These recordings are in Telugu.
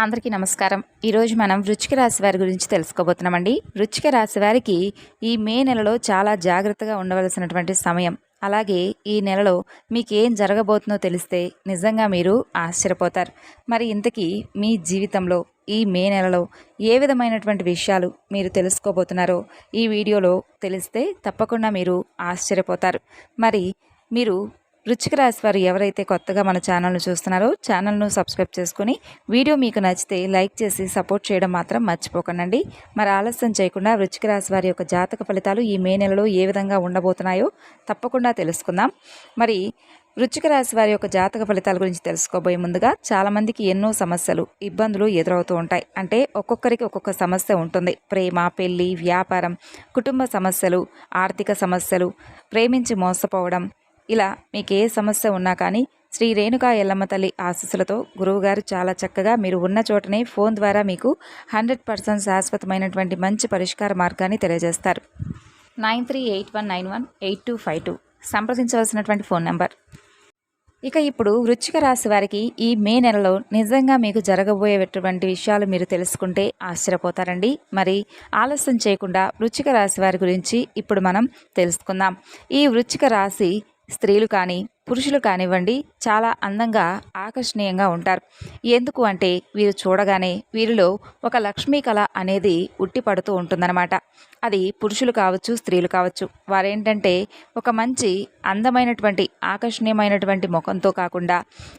అందరికీ నమస్కారం. ఈరోజు మనం వృచ్చిక రాశి వారి గురించి తెలుసుకోబోతున్నామండి. వృచ్చిక రాశి వారికి ఈ మే నెలలో చాలా జాగ్రత్తగా ఉండవలసినటువంటి సమయం. అలాగే ఈ నెలలో మీకు ఏం జరగబోతుందో తెలిస్తే నిజంగా మీరు ఆశ్చర్యపోతారు. మరి ఇంతకీ మీ జీవితంలో ఈ మే నెలలో ఏ విధమైనటువంటి విషయాలు మీరు తెలుసుకోబోతున్నారో ఈ వీడియోలో తెలిస్తే తప్పకుండా మీరు ఆశ్చర్యపోతారు. మరి మీరు వృచ్చిక రాశి వారు ఎవరైతే కొత్తగా మన ఛానల్ను చూస్తున్నారో ఛానల్ను సబ్స్క్రైబ్ చేసుకుని వీడియో మీకు నచ్చితే లైక్ చేసి సపోర్ట్ చేయడం మాత్రం మర్చిపోకండి మరి ఆలస్యం చేయకుండా వృచ్చిక రాశి వారి యొక్క జాతక ఫలితాలు ఈ మే నెలలో ఏ విధంగా ఉండబోతున్నాయో తప్పకుండా తెలుసుకుందాం. మరి వృచ్చిక రాశి వారి యొక్క జాతక ఫలితాల గురించి తెలుసుకోబోయే ముందుగా చాలామందికి ఎన్నో సమస్యలు ఇబ్బందులు ఎదురవుతూ ఉంటాయి. అంటే ఒక్కొక్కరికి ఒక్కొక్క సమస్య ఉంటుంది. ప్రేమ పెళ్ళి వ్యాపారం కుటుంబ సమస్యలు ఆర్థిక సమస్యలు ప్రేమించి మోసపోవడం ఇలా మీకు ఏ సమస్య ఉన్నా కానీ శ్రీ రేణుకా ఎల్లమ్మ తల్లి ఆశీస్సులతో గురువుగారు చాలా చక్కగా మీరు ఉన్న చోటనే ఫోన్ ద్వారా మీకు హండ్రెడ్ పర్సెంట్ శాశ్వతమైనటువంటి మంచి పరిష్కార మార్గాన్ని తెలియజేస్తారు. Nine three eight one nine one eight two five two సంప్రదించవలసినటువంటి phone number. ఇక ఇప్పుడు వృచ్చిక రాశి వారికి ఈ మే నెలలో నిజంగా మీకు జరగబోయేటువంటి విషయాలు మీరు తెలుసుకుంటే ఆశ్చర్యపోతారండి. మరి ఆలస్యం చేయకుండా వృచ్చిక రాశి వారి గురించి ఇప్పుడు మనం తెలుసుకుందాం. ఈ వృచ్చిక రాశి స్త్రీలు కానీ పురుషులు కానివ్వండి చాలా అందంగా ఆకర్షణీయంగా ఉంటారు. ఎందుకు అంటే వీరు చూడగానే వీరిలో ఒక లక్ష్మీ కళ అనేది ఉట్టిపడుతూ ఉంటుందన్నమాట. అది పురుషులు కావచ్చు స్త్రీలు కావచ్చు. వారేంటంటే ఒక మంచి అందమైనటువంటి ఆకర్షణీయమైనటువంటి ముఖంతో కాకుండా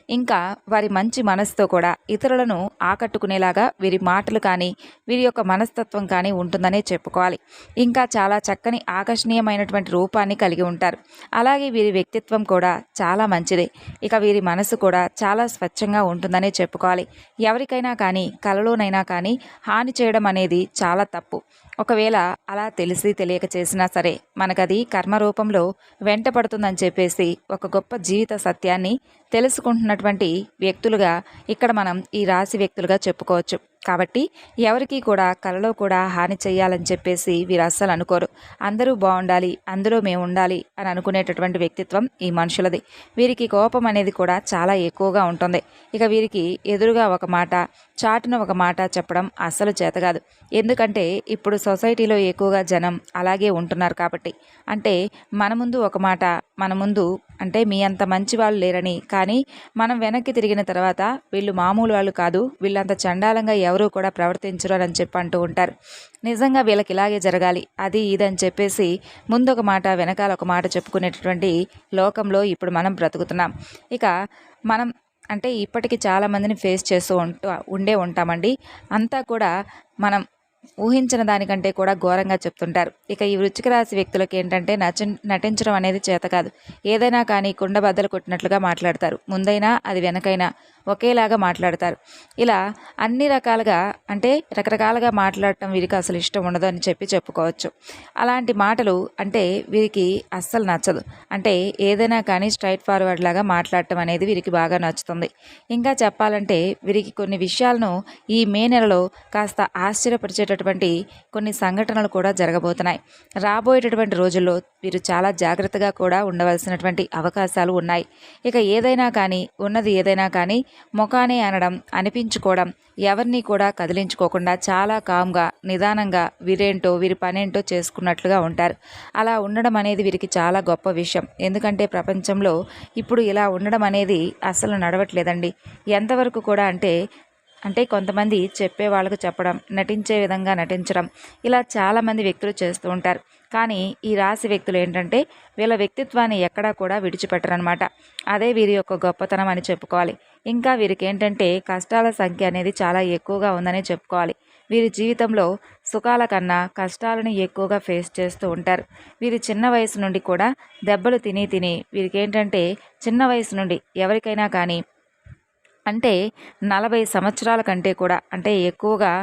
ఇంకా వారి మంచి మనసుతో కూడా ఇతరులను ఆకట్టుకునేలాగా వీరి మాటలు కానీ వీరి యొక్క మనస్తత్వం కానీ ఉంటుందనే చెప్పుకోవాలి. ఇంకా చాలా చక్కని ఆకర్షణీయమైనటువంటి రూపాన్ని కలిగి ఉంటారు. అలాగే వీరి వ్యక్తిత్వం కూడా చాలా మంచిదే. ఇక వీరి మనసు కూడా చాలా స్వచ్ఛంగా ఉంటుందనే చెప్పుకోవాలి. ఎవరికైనా కానీ కలలోనైనా కానీ హాని చేయడం అనేది చాలా తప్పు. ఒకవేళ అలా తెలిసి తెలియక చేసినా సరే మనకది కర్మ రూపంలో వెంటపడుతుందని చెప్పేసి ఒక గొప్ప జీవిత సత్యాన్ని తెలుసుకుంటున్నటువంటి వ్యక్తులుగా ఇక్కడ మనం ఈ రాశి వ్యక్తులుగా చెప్పుకోవచ్చు. కాబట్టి ఎవరికి కూడా కలలో కూడా హాని చేయాలని చెప్పేసి వీరు అస్సలు అనుకోరు. అందరూ బాగుండాలి అందరూ మేము ఉండాలి అని అనుకునేటటువంటి వ్యక్తిత్వం ఈ మనుషులది. వీరికి కోపం అనేది కూడా చాలా ఎక్కువగా ఉంటుంది. ఇక వీరికి ఎదురుగా ఒక మాట చాటున ఒక మాట చెప్పడం అస్సలు చేతగాదు. ఎందుకంటే ఇప్పుడు సొసైటీలో ఎక్కువగా జనం అలాగే ఉంటున్నారు కాబట్టి. అంటే మన ముందు ఒక మాట మన ముందు అంటే మీ అంత మంచి వాళ్ళు లేరని. కానీ మనం వెనక్కి తిరిగిన తర్వాత వీళ్ళు మామూలు వాళ్ళు కాదు వీళ్ళంత చండాలంగా ఎవరూ కూడా ప్రవర్తించరు అని చెప్పి అంటూ ఉంటారు. నిజంగా వీళ్ళకి ఇలాగే జరగాలి అది ఇదని చెప్పేసి ముందు ఒక మాట వెనకాల ఒక మాట చెప్పుకునేటటువంటి లోకంలో ఇప్పుడు మనం బ్రతుకుతున్నాం. ఇక మనం అంటే ఇప్పటికి చాలామందిని ఫేస్ చేస్తూ ఉంటూ ఉండే ఉంటామండి. అంతా కూడా మనం ఊహించిన దానికంటే కూడా ఘోరంగా చెప్తుంటారు. ఇక ఈ వృచ్చిక రాశి వ్యక్తులకి ఏంటంటే నచ నటించడం అనేది చేత కాదు. ఏదైనా కానీ కుండ బద్దలు కొట్టినట్లుగా మాట్లాడతారు. ముందైనా అది వెనకైనా. ఒకేలాగా మాట్లాడతారు. ఇలా అన్ని రకాలుగా అంటే రకరకాలుగా మాట్లాడటం వీరికి అసలు ఇష్టం ఉండదు అని చెప్పి చెప్పుకోవచ్చు. అలాంటి మాటలు అంటే వీరికి అస్సలు నచ్చదు. అంటే ఏదైనా కానీ స్ట్రైట్ ఫార్వర్డ్ లాగా మాట్లాడటం అనేది వీరికి బాగా నచ్చుతుంది. ఇంకా చెప్పాలంటే వీరికి కొన్ని విషయాలను ఈ మే నెలలో కాస్త ఆశ్చర్యపరిచేటటువంటి కొన్ని సంఘటనలు కూడా జరగబోతున్నాయి. రాబోయేటటువంటి రోజుల్లో వీరు చాలా జాగ్రత్తగా కూడా ఉండవలసినటువంటి అవకాశాలు ఉన్నాయి. ఇక ఏదైనా కానీ ఉన్నది ఏదైనా కానీ ముఖానే అనడం అనిపించుకోవడం ఎవరిని కూడా కదిలించుకోకుండా చాలా కామ్గా నిదానంగా వీరేంటో వీరి పనేంటో చేసుకున్నట్లుగా ఉంటారు. అలా ఉండడం అనేది వీరికి చాలా గొప్ప విషయం. ఎందుకంటే ప్రపంచంలో ఇప్పుడు ఇలా ఉండడం అనేది అసలు నడవట్లేదండి. ఎంతవరకు కూడా అంటే అంటే కొంతమంది చెప్పే వాళ్ళకు చెప్పడం నటించే విధంగా నటించడం ఇలా చాలామంది వ్యక్తులు చేస్తూ ఉంటారు. కానీ ఈ రాశి వ్యక్తులు ఏంటంటే వీళ్ళ వ్యక్తిత్వాన్ని ఎక్కడా కూడా విడిచిపెట్టరనమాట అదే వీరి యొక్క గొప్పతనం అని చెప్పుకోవాలి. ఇంకా వీరికి ఏంటంటే కష్టాల సంఖ్య అనేది చాలా ఎక్కువగా ఉందని చెప్పుకోవాలి. వీరి జీవితంలో సుఖాల కన్నా కష్టాలను ఎక్కువగా ఫేస్ చేస్తూ ఉంటారు. వీరి చిన్న వయసు నుండి కూడా దెబ్బలు తిని తిని వీరికి ఏంటంటే చిన్న వయసు నుండి ఎవరికైనా కానీ అంటే నలభై సంవత్సరాల కంటే కూడా అంటే ఎక్కువగా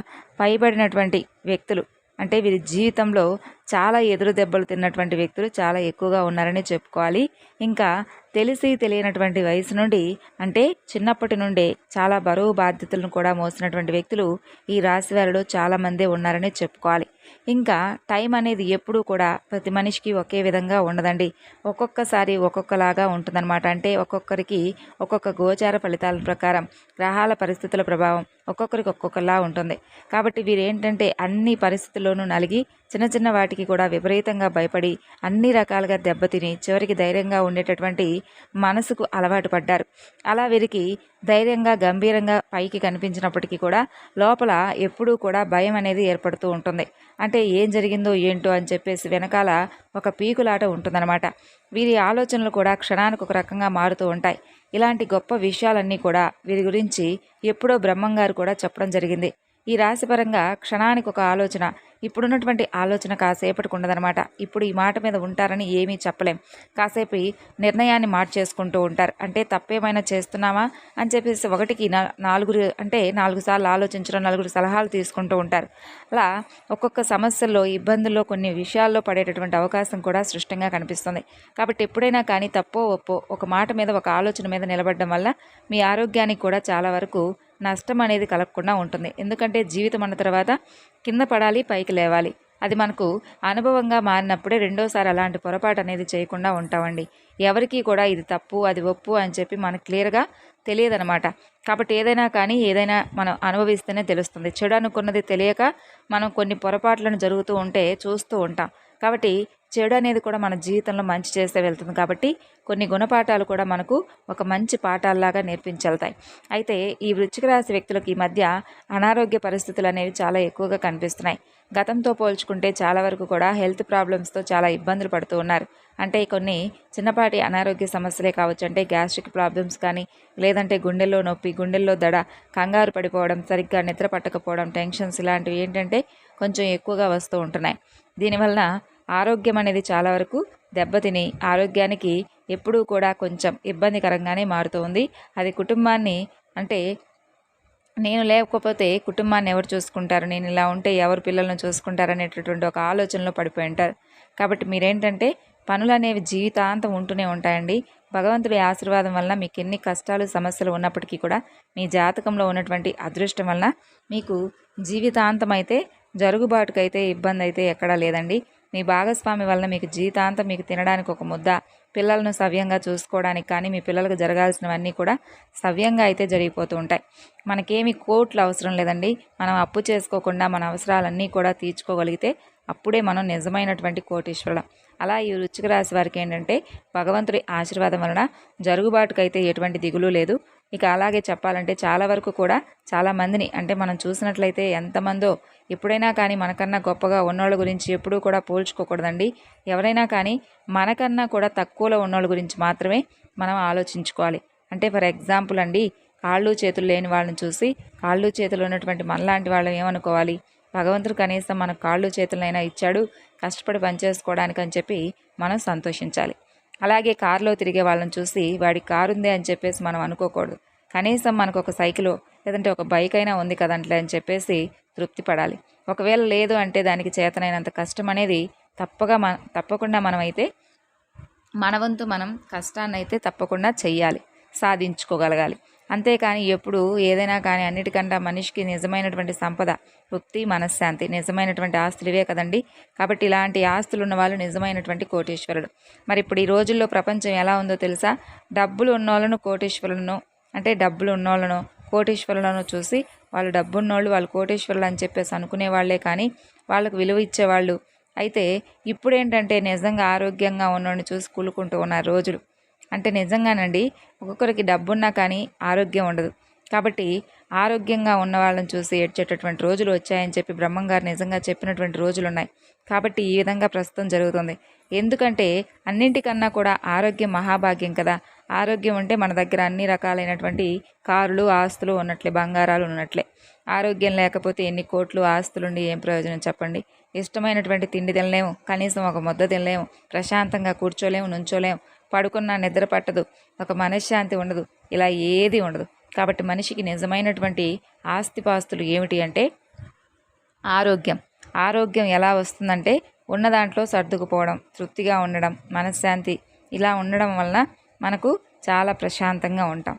పైబడినటువంటి వ్యక్తులు అంటే వీరి జీవితంలో చాలా ఎదురు దెబ్బలు తిన్నటువంటి వ్యక్తులు చాలా ఎక్కువగా ఉన్నారని చెప్పుకోవాలి. ఇంకా తెలిసి తెలియనటువంటి వయసు నుండి అంటే చిన్నప్పటి నుండే చాలా బరువు బాధ్యతలను కూడా మోసినటువంటి వ్యక్తులు ఈ రాశి వారిలో చాలామందే ఉన్నారని చెప్పుకోవాలి. ఇంకా టైం అనేది ఎప్పుడూ కూడా ప్రతి మనిషికి ఒకే విధంగా ఉండదండి. ఒక్కొక్కసారి ఒక్కొక్కలాగా ఉంటుందన్నమాట. అంటే ఒక్కొక్కరికి ఒక్కొక్క గోచార ఫలితాల ప్రకారం గ్రహాల పరిస్థితుల ప్రభావం ఒక్కొక్కరికి ఒక్కొక్కలా ఉంటుంది. కాబట్టి వీరేంటంటే అన్ని పరిస్థితుల్లోనూ నలిగి చిన్న చిన్న వాటికి కూడా విపరీతంగా భయపడి అన్ని రకాలుగా దెబ్బతిని చివరికి ధైర్యంగా ఉండేటటువంటి మనసుకు అలవాటు పడ్డారు. అలా వీరికి ధైర్యంగా గంభీరంగా పైకి కనిపించినప్పటికీ కూడా లోపల ఎప్పుడూ కూడా భయం అనేది ఏర్పడుతూ ఉంటుంది. అంటే ఏం జరిగిందో ఏంటో అని చెప్పేసి వెనకాల ఒక పీకులాట ఉంటుందన్నమాట. వీరి ఆలోచనలు కూడా క్షణానికి ఒక రకంగా మారుతూ ఉంటాయి. ఇలాంటి గొప్ప విషయాలన్నీ కూడా వీరి గురించి ఎప్పుడో బ్రహ్మంగారు కూడా చెప్పడం జరిగింది. ఈ రాశిపరంగా క్షణానికి ఒక ఆలోచన. ఇప్పుడున్నటువంటి ఆలోచన కాసేపటికి ఉండదనమాట ఇప్పుడు ఈ మాట మీద ఉంటారని ఏమీ చెప్పలేం. కాసేపు నిర్ణయాన్ని మార్చేసుకుంటూ ఉంటారు. అంటే తప్పేమైనా చేస్తున్నామా అని చెప్పేసి ఒకటికి నాలుగురు అంటే నాలుగు సార్లు ఆలోచించడం నలుగురు సలహాలు తీసుకుంటూ ఉంటారు. అలా ఒక్కొక్క సమస్యల్లో ఇబ్బందుల్లో కొన్ని విషయాల్లో పడేటటువంటి అవకాశం కూడా సృష్టంగా కనిపిస్తుంది. కాబట్టి ఎప్పుడైనా కానీ తప్పో ఒప్పో ఒక మాట మీద ఒక ఆలోచన మీద నిలబడడం వల్ల మీ ఆరోగ్యానికి కూడా చాలా వరకు నష్టం అనేది కలగకుండా ఉంటుంది. ఎందుకంటే జీవితం అన్న తర్వాత కింద పడాలి పైకి లేవాలి. అది మనకు అనుభవంగా మారినప్పుడే రెండోసారి అలాంటి పొరపాటు అనేది చేయకుండా ఉంటామండి. ఎవరికి కూడా ఇది తప్పు అది ఒప్పు అని చెప్పి మనకు క్లియర్గా తెలియదనమాట. కాబట్టి ఏదైనా కానీ ఏదైనా మనం అనుభవిస్తేనే తెలుస్తుంది. చెడు అనుకున్నది తెలియక మనం కొన్ని పొరపాట్లను జరుగుతూ ఉంటే చూస్తూ ఉంటాం. కాబట్టి చెడు అనేది కూడా మన జీవితంలో మంచి చేస్తే వెళ్తుంది కాబట్టి కొన్ని గుణపాఠాలు కూడా మనకు ఒక మంచి పాఠాల్లాగా నేర్పించెళ్తాయి. అయితే ఈ వృచ్చిక రాశి వ్యక్తులకు ఈ మధ్య అనారోగ్య పరిస్థితులు అనేవి చాలా ఎక్కువగా కనిపిస్తున్నాయి. గతంతో పోల్చుకుంటే చాలా వరకు కూడా హెల్త్ ప్రాబ్లమ్స్తో చాలా ఇబ్బందులు పడుతూ ఉన్నారు. అంటే కొన్ని చిన్నపాటి అనారోగ్య సమస్యలే కావచ్చు అంటే గ్యాస్ట్రిక్ ప్రాబ్లమ్స్ కానీ లేదంటే గుండెల్లో నొప్పి గుండెల్లో దడ కంగారు పడిపోవడం సరిగ్గా నిద్ర పట్టకపోవడం టెన్షన్స్ ఇలాంటివి ఏంటంటే కొంచెం ఎక్కువగా వస్తూ ఉంటున్నాయి. దీనివల్ల ఆరోగ్యం అనేది చాలా వరకు దెబ్బతిని ఆరోగ్యానికి ఎప్పుడూ కూడా కొంచెం ఇబ్బందికరంగానే మారుతుంది. అది కుటుంబాన్ని అంటే నేను లేకపోతే కుటుంబాన్ని ఎవరు చూసుకుంటారు? నేను ఇలా ఉంటే ఎవరు పిల్లలను చూసుకుంటారు? అనేటటువంటి ఒక ఆలోచనలో పడిపోయి ఉంటారు. కాబట్టి మీరేంటంటే పనులు అనేవి జీవితాంతం ఉంటూనే ఉంటాయండి. భగవంతుడి ఆశీర్వాదం వల్ల మీకు ఎన్ని కష్టాలు సమస్యలు ఉన్నప్పటికీ కూడా మీ జాతకంలో ఉన్నటువంటి అదృష్టం వల్ల మీకు జీవితాంతం అయితే జరుగుబాటుకైతే ఇబ్బంది అయితే ఎక్కడా లేదండి. మీ భాగస్వామి వలన మీకు జీతాంతం మీకు తినడానికి ఒక ముద్ద పిల్లలను సవ్యంగా చూసుకోవడానికి కానీ మీ పిల్లలకు జరగాల్సినవన్నీ కూడా సవ్యంగా అయితే జరిగిపోతూ ఉంటాయి. మనకేమి కోట్లు అవసరం లేదండి. మనం అప్పు చేసుకోకుండా మన అవసరాలన్నీ కూడా తీర్చుకోగలిగితే అప్పుడే మనం నిజమైనటువంటి కోటీశ్వరులం. అలా ఈ వృచ్చిక రాశి వారికి ఏంటంటే భగవంతుడి ఆశీర్వాదం వలన జరుగుబాటుకైతే ఎటువంటి దిగులు లేదు. ఇక అలాగే చెప్పాలంటే చాలా వరకు కూడా చాలామందిని అంటే మనం చూసినట్లయితే ఎంతమందో ఎప్పుడైనా కానీ మనకన్నా గొప్పగా ఉన్నోళ్ళ గురించి ఎప్పుడూ కూడా పోల్చుకోకూడదండి. ఎవరైనా కానీ మనకన్నా కూడా తక్కువలో ఉన్నోళ్ళ గురించి మాత్రమే మనం ఆలోచించుకోవాలి. అంటే ఫర్ ఎగ్జాంపుల్ అండి కాళ్ళు చేతులు లేని వాళ్ళని చూసి కాళ్ళు చేతులు ఉన్నటువంటి మనలాంటి వాళ్ళని ఏమనుకోవాలి? భగవంతుడు కనీసం మన కాళ్ళు చేతులనైనా ఇచ్చాడు కష్టపడి పనిచేసుకోవడానికి అని చెప్పి మనం సంతోషించాలి. అలాగే కారులో తిరిగే వాళ్ళని చూసి వాడి కారు ఉంది అని చెప్పేసి మనం అనుకోకూడదు. కనీసం మనకు ఒక సైకిలో లేదంటే ఒక బైక్ అయినా ఉంది కదంట్లే అని చెప్పేసి తృప్తి పడాలి ఒకవేళ లేదు అంటే దానికి చేతనైనంత కష్టం అనేది తప్పగా మన తప్పకుండా మనమైతే మన వంతు మనం కష్టాన్ని అయితే తప్పకుండా చెయ్యాలి సాధించుకోగలగాలి. అంతేకాని ఎప్పుడు ఏదైనా కానీ అన్నిటికంటే మనిషికి నిజమైనటువంటి సంపద వృత్తి మనశ్శాంతి నిజమైనటువంటి ఆస్తులు ఇవే కదండి. కాబట్టి ఇలాంటి ఆస్తులు ఉన్న వాళ్ళు నిజమైనటువంటి కోటీశ్వరుడు మరి ఇప్పుడు ఈ రోజుల్లో ప్రపంచం ఎలా ఉందో తెలుసా? డబ్బులు ఉన్నోళ్ళను కోటీశ్వరులను అంటే డబ్బులు ఉన్నోళ్ళను కోటీశ్వరులను చూసి వాళ్ళు డబ్బున్నోళ్ళు వాళ్ళు కోటీశ్వరులు అని చెప్పేసి అనుకునే వాళ్ళే కానీ వాళ్ళకు విలువ ఇచ్చేవాళ్ళు. అయితే ఇప్పుడు ఏంటంటే నిజంగా ఆరోగ్యంగా ఉన్నోడిని చూసి కూలుకుంటూ ఉన్నారు రోజులు. అంటే నిజంగానండి ఒక్కొక్కరికి డబ్బున్నా కానీ ఆరోగ్యం ఉండదు. కాబట్టి ఆరోగ్యంగా ఉన్న వాళ్ళని చూసి ఏడ్చేటటువంటి రోజులు వచ్చాయని చెప్పి బ్రహ్మంగారు నిజంగా చెప్పినటువంటి రోజులు ఉన్నాయి కాబట్టి ఈ విధంగా ప్రస్తుతం జరుగుతుంది. ఎందుకంటే అన్నింటికన్నా కూడా ఆరోగ్యం మహాభాగ్యం కదా. ఆరోగ్యం ఉంటే మన దగ్గర అన్ని రకాలైనటువంటి కారులు ఆస్తులు ఉన్నట్లే బంగారాలు ఉన్నట్లే. ఆరోగ్యం లేకపోతే ఎన్ని కోట్లు ఆస్తులుండి ఏం ప్రయోజనం చెప్పండి? ఇష్టమైనటువంటి తిండి తినలేము. కనీసం ఒక ముద్ద తినలేము. ప్రశాంతంగా కూర్చోలేము నుంచోలేము. పడుకున్నా నిద్ర పట్టదు. ఒక మనశ్శాంతి ఉండదు. ఇలా ఏది ఉండదు. కాబట్టి మనిషికి నిజమైనటువంటి ఆస్తిపాస్తులు ఏమిటి అంటే ఆరోగ్యం. ఆరోగ్యం ఎలా వస్తుందంటే ఉన్న దాంట్లో సర్దుకుపోవడం తృప్తిగా ఉండడం మనశ్శాంతి ఇలా ఉండడం వలన మనకు చాలా ప్రశాంతంగా ఉంటాం.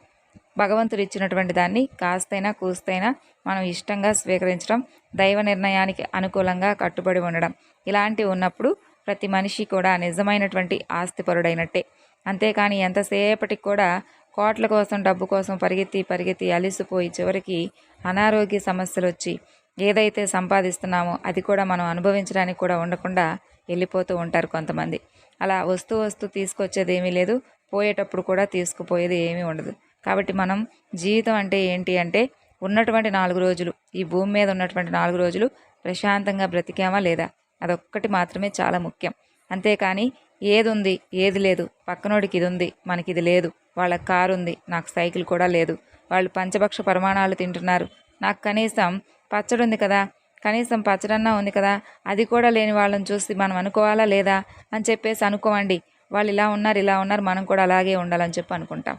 భగవంతుడు ఇచ్చినటువంటి దాన్ని కాస్తైనా కూస్తైనా మనం ఇష్టంగా స్వీకరించడం దైవ నిర్ణయానికి అనుకూలంగా కట్టుబడి ఉండడం ఇలాంటివి ఉన్నప్పుడు ప్రతి మనిషి కూడా నిజమైనటువంటి ఆస్తిపరుడైనట్టే. అంతేకాని ఎంతసేపటికి కూడా కోట్ల కోసం డబ్బు కోసం పరిగెత్తి పరిగెత్తి అలిసిపోయి చివరికి అనారోగ్య సమస్యలు వచ్చి ఏదైతే సంపాదిస్తున్నామో అది కూడా మనం అనుభవించడానికి కూడా ఉండకుండా వెళ్ళిపోతూ ఉంటారు కొంతమంది. అలా వస్తూ వస్తూ తీసుకొచ్చేది ఏమీ లేదు పోయేటప్పుడు కూడా తీసుకుపోయేది ఏమీ ఉండదు. కాబట్టి మనం జీవితం అంటే ఏంటి అంటే ఉన్నటువంటి నాలుగు రోజులు ఈ భూమి మీద ఉన్నటువంటి నాలుగు రోజులు ప్రశాంతంగా బ్రతికామా లేదా? అదొక్కటి మాత్రమే చాలా ముఖ్యం. అంతేకాని ఏది ఉంది ఏది లేదు. పక్కనోడికి ఇది ఉంది మనకి ఇది లేదు. వాళ్ళ కారు ఉంది నాకు సైకిల్ కూడా లేదు. వాళ్ళు పంచభక్ష పరిమాణాలు తింటున్నారు. నాకు కనీసం పచ్చడి ఉంది కదా కనీసం పచ్చడన్నా ఉంది కదా అది కూడా లేని వాళ్ళని చూసి మనం అనుకోవాలా లేదా అని చెప్పేసి అనుకోవండి వాళ్ళు ఇలా ఉన్నారు ఇలా ఉన్నారు మనం కూడా అలాగే ఉండాలని చెప్పి అనుకుంటాం.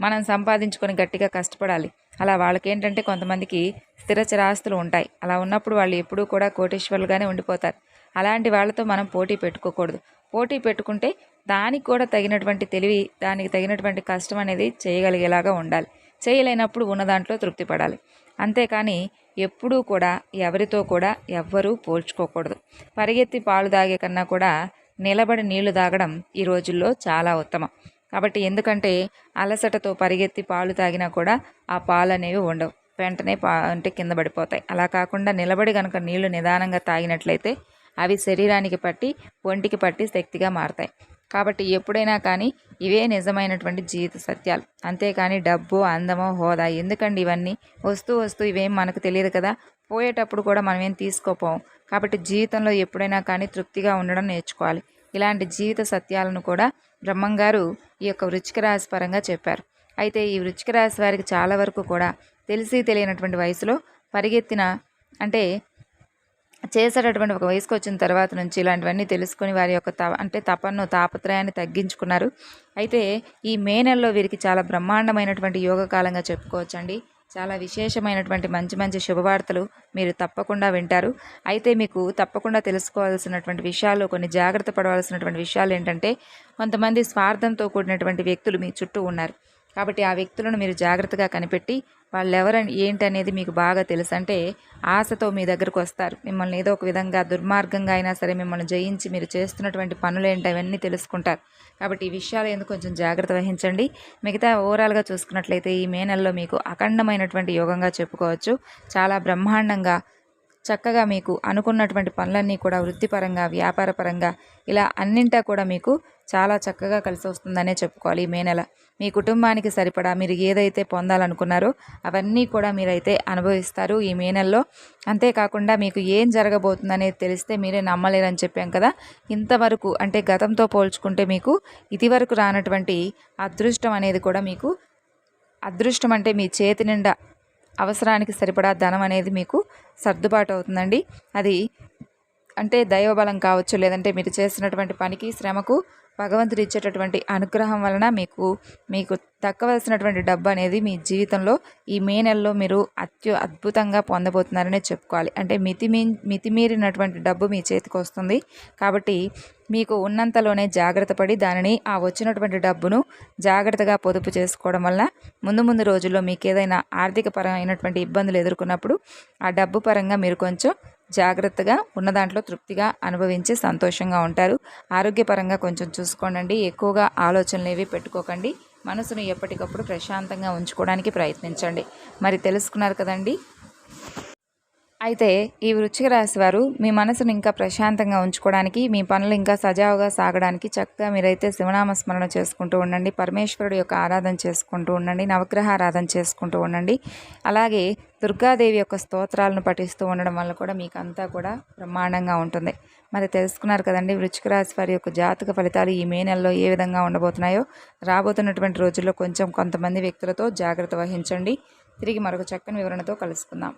మనం సంపాదించుకొని గట్టిగా కష్టపడాలి. అలా వాళ్ళకి ఏంటంటే కొంతమందికి స్థిర చిరాస్తులు ఉంటాయి. అలా ఉన్నప్పుడు వాళ్ళు ఎప్పుడూ కూడా కోటేశ్వరులుగానే ఉండిపోతారు. అలాంటి వాళ్ళతో మనం పోటీ పెట్టుకోకూడదు. పోటీ పెట్టుకుంటే దానికి కూడా తగినటువంటి తెలివి దానికి తగినటువంటి కష్టం అనేది చేయగలిగేలాగా ఉండాలి. చేయలేనప్పుడు ఉన్న దాంట్లో తృప్తి పడాలి. అంతేకాని ఎప్పుడూ కూడా ఎవరితో కూడా ఎవ్వరూ పోల్చుకోకూడదు. పరిగెత్తి పాలు తాగే కన్నా కూడా నిలబడి నీళ్ళు తాగడం ఈ రోజుల్లో చాలా ఉత్తమం. కాబట్టి ఎందుకంటే అలసటతో పరిగెత్తి పాలు తాగినా కూడా ఆ పాలు అనేవి ఉండవు. వెంటనే పా అంటే కింద పడిపోతాయి. అలా కాకుండా నిలబడి కనుక నీళ్ళు నిదానంగా తాగినట్లయితే అవి శరీరానికి పట్టి ఒంటికి పట్టి శక్తిగా మారతాయి. కాబట్టి ఎప్పుడైనా కానీ ఇవే నిజమైనటువంటి జీవిత సత్యాలు. అంతేకాని డబ్బు అందమో హోదా ఎందుకండి ఇవన్నీ? వస్తూ వస్తూ ఇవేం మనకు తెలియదు కదా? పోయేటప్పుడు కూడా మనం ఏం తీసుకోపోం. కాబట్టి జీవితంలో ఎప్పుడైనా కానీ తృప్తిగా ఉండడం నేర్చుకోవాలి. ఇలాంటి జీవిత సత్యాలను కూడా బ్రహ్మంగారు ఈ యొక్క వృచ్చిక రాశి పరంగా చెప్పారు. అయితే ఈ వృచ్చిక రాశి వారికి చాలా వరకు కూడా తెలిసి తెలియనటువంటి వయసులో పరిగెత్తిన అంటే చేసేటటువంటి ఒక వయసుకు వచ్చిన తర్వాత నుంచి ఇలాంటివన్నీ తెలుసుకొని వారి యొక్క త అంటే తపన్ను తాపత్రయాన్ని తగ్గించుకున్నారు. అయితే ఈ మే నెలలో వీరికి చాలా బ్రహ్మాండమైనటువంటి యోగ కాలంగా చెప్పుకోవచ్చండి. చాలా విశేషమైనటువంటి మంచి మంచి శుభవార్తలు మీరు తప్పకుండా వింటారు. అయితే మీకు తప్పకుండా తెలుసుకోవాల్సినటువంటి విషయాలు కొన్ని జాగ్రత్త పడవలసినటువంటి విషయాలు ఏంటంటే కొంతమంది స్వార్థంతో కూడినటువంటి వ్యక్తులు మీ చుట్టూ ఉన్నారు. కాబట్టి ఆ వ్యక్తులను మీరు జాగ్రత్తగా కనిపెట్టి వాళ్ళు ఎవరని ఏంటనేది మీకు బాగా తెలుసు. అంటే ఆశతో మీ దగ్గరకు వస్తారు. మిమ్మల్ని ఏదో ఒక విధంగా దుర్మార్గంగా అయినా సరే మిమ్మల్ని జయించి మీరు చేస్తున్నటువంటి పనులు ఏంటి అవన్నీ తెలుసుకుంటారు. కాబట్టి ఈ విషయాలు ఎందుకు కొంచెం జాగ్రత్త వహించండి. మిగతా ఓవరాల్గా చూసుకున్నట్లయితే ఈ మే నెలలో మీకు అఖండమైనటువంటి యోగంగా చెప్పుకోవచ్చు. చాలా బ్రహ్మాండంగా చక్కగా మీకు అనుకున్నటువంటి పనులన్నీ కూడా వృత్తిపరంగా వ్యాపారపరంగా ఇలా అన్నింటా కూడా మీకు చాలా చక్కగా కలిసి వస్తుందనే చెప్పుకోవాలి ఈ మే నెల. మీ కుటుంబానికి సరిపడా మీరు ఏదైతే పొందాలనుకున్నారో అవన్నీ కూడా మీరైతే అనుభవిస్తారు ఈ మే నెలలో. అంతేకాకుండా మీకు ఏం జరగబోతుందనేది తెలిస్తే మీరే నమ్మలేరని చెప్పాం కదా. ఇంతవరకు అంటే గతంతో పోల్చుకుంటే మీకు ఇదివరకు రానటువంటి అదృష్టం అనేది కూడా మీకు అదృష్టం అంటే మీ చేతి నిండా అవసరానికి సరిపడా ధనం అనేది మీకు సర్దుబాటు అవుతుందండి. అది అంటే దైవబలం కావచ్చు లేదంటే మీరు చేసినటువంటి పనికి శ్రమకు భగవంతుడు ఇచ్చేటటువంటి అనుగ్రహం వలన మీకు మీకు దక్కవలసినటువంటి డబ్బు అనేది మీ జీవితంలో ఈ మే నెలలో మీరు అత్యు అద్భుతంగా పొందబోతున్నారనే చెప్పుకోవాలి. అంటే మితిమీ మితిమీరినటువంటి డబ్బు మీ చేతికి వస్తుంది. కాబట్టి మీకు ఉన్నంతలోనే జాగ్రత్త పడి దానిని ఆ వచ్చినటువంటి డబ్బును జాగ్రత్తగా పొదుపు చేసుకోవడం వల్ల ముందు ముందు రోజుల్లో మీకు ఏదైనా ఆర్థిక పరమైనటువంటి ఇబ్బందులు ఎదుర్కొన్నప్పుడు ఆ డబ్బు పరంగా మీరు కొంచెం జాగ్రత్తగా ఉన్న దాంట్లో తృప్తిగా అనుభవించి సంతోషంగా ఉంటారు. ఆరోగ్యపరంగా కొంచెం చూసుకోండి ఎక్కువగా ఆలోచనలు ఏవి పెట్టుకోకండి. మనసును ఎప్పటికప్పుడు ప్రశాంతంగా ఉంచుకోవడానికి ప్రయత్నించండి. మరి తెలుసుకున్నారు కదండి అయితే ఈ వృచ్చిక రాశి వారు మీ మనసును ఇంకా ప్రశాంతంగా ఉంచుకోవడానికి మీ పనులు ఇంకా సజావుగా సాగడానికి చక్కగా మీరైతే శివనామ స్మరణ చేసుకుంటూ ఉండండి. పరమేశ్వరుడు యొక్క ఆరాధన చేసుకుంటూ ఉండండి. నవగ్రహ ఆరాధన చేసుకుంటూ ఉండండి. అలాగే దుర్గాదేవి యొక్క స్తోత్రాలను పఠిస్తూ ఉండడం వల్ల కూడా మీకు అంతా కూడా బ్రహ్మాండంగా ఉంటుంది. మరి తెలుసుకున్నారు కదండి వృచ్చిక రాశి వారి యొక్క జాతక ఫలితాలు ఈ మే నెలలో ఏ విధంగా ఉండబోతున్నాయో. రాబోతున్నటువంటి రోజుల్లో కొంచెం కొంతమంది వ్యక్తులతో జాగ్రత్త వహించండి. తిరిగి మరొక చక్కని వివరణతో కలుసుకుందాం.